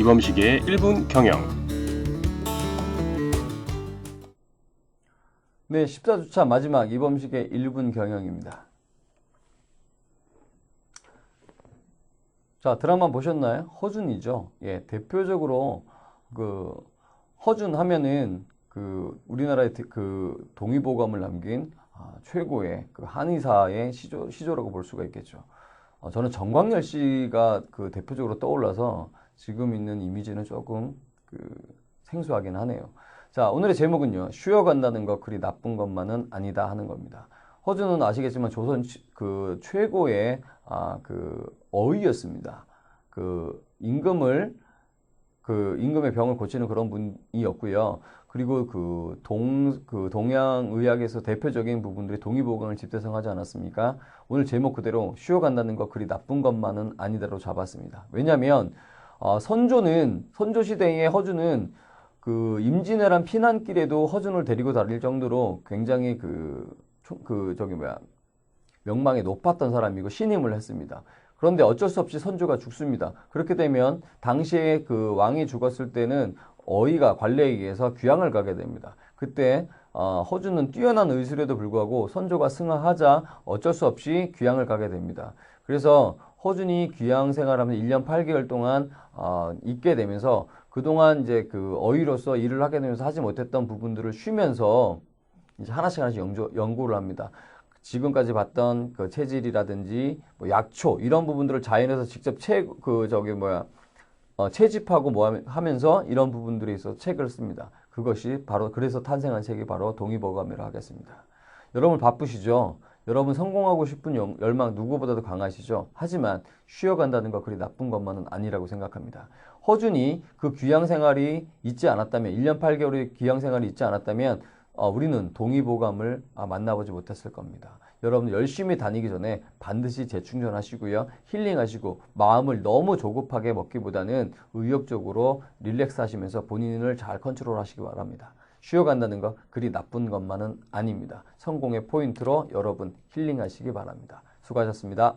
이범식의 1분 경영. 네, 14주차 마지막 이범식의 1분 경영입니다. 자, 드라마 보셨나요? 허준이죠. 예, 대표적으로 그 허준 하면은 그 우리나라의 대- 그 동의보감을 남긴 아, 최고의 그 한의사의 시조, 시조라고 볼 수가 있겠죠. 어, 저는 정광열 씨가 그 대표적으로 떠올라서 지금 있는 이미지는 조금 그 생소하긴 하네요. 자, 오늘의 제목은요. 쉬어간다는 것 그리 나쁜 것만은 아니다 하는 겁니다. 허준은 아시겠지만 조선 치- 그 최고의 아, 그 어의였습니다. 그 임금을 그 임금의 병을 고치는 그런 분이었고요. 그리고 그 동, 그 동양 의학에서 대표적인 부분들이 동의보감을 집대성하지 않았습니까? 오늘 제목 그대로 쉬어간다는 것 그리 나쁜 것만은 아니다로 잡았습니다. 왜냐하면 어, 선조는 선조 시대의 허준은 그 임진왜란 피난길에도 허준을 데리고 다닐 정도로 굉장히 그, 초- 그 저기 뭐야 명망이 높았던 사람이고 신임을 했습니다. 그런데 어쩔 수 없이 선조가 죽습니다. 그렇게 되면 당시에 그 왕이 죽었을 때는 어이가 관례에 의해서 귀양을 가게 됩니다. 그때 어, 허준은 뛰어난 의술에도 불구하고 선조가 승하하자 어쩔 수 없이 귀양을 가게 됩니다. 그래서 허준이 귀양 생활하면 1년 8개월 동안 어, 있게 되면서 그동안 이제 그 어이로서 일을 하게 되면서 하지 못했던 부분들을 쉬면서 이제 하나씩 하나씩 연구, 연구를 합니다. 지금까지 봤던 그 체질이라든지 뭐 약초 이런 부분들을 자연에서 직접 채그 저기 뭐야 어, 채집하고 뭐 하면- 하면서 이런 부분들에 있어서 책을 씁니다. 그것이 바로 그래서 탄생한 책이 바로 동의보감이라 하겠습니다. 여러분 바쁘시죠? 여러분 성공하고 싶은 영- 열망 누구보다도 강하시죠? 하지만 쉬어간다는 것 그리 나쁜 것만은 아니라고 생각합니다. 허준이 그 귀양 생활이 있지 않았다면 1년 8개월의 귀양 생활이 있지 않았다면 어, 우리는 동의보감을 아, 만나보지 못했을 겁니다. 여러분 열심히 다니기 전에 반드시 재충전하시고요. 힐링하시고 마음을 너무 조급하게 먹기보다는 의욕적으로 릴렉스 하시면서 본인을 잘 컨트롤 하시기 바랍니다. 쉬어간다는 것 그리 나쁜 것만은 아닙니다. 성공의 포인트로 여러분 힐링하시기 바랍니다. 수고하셨습니다.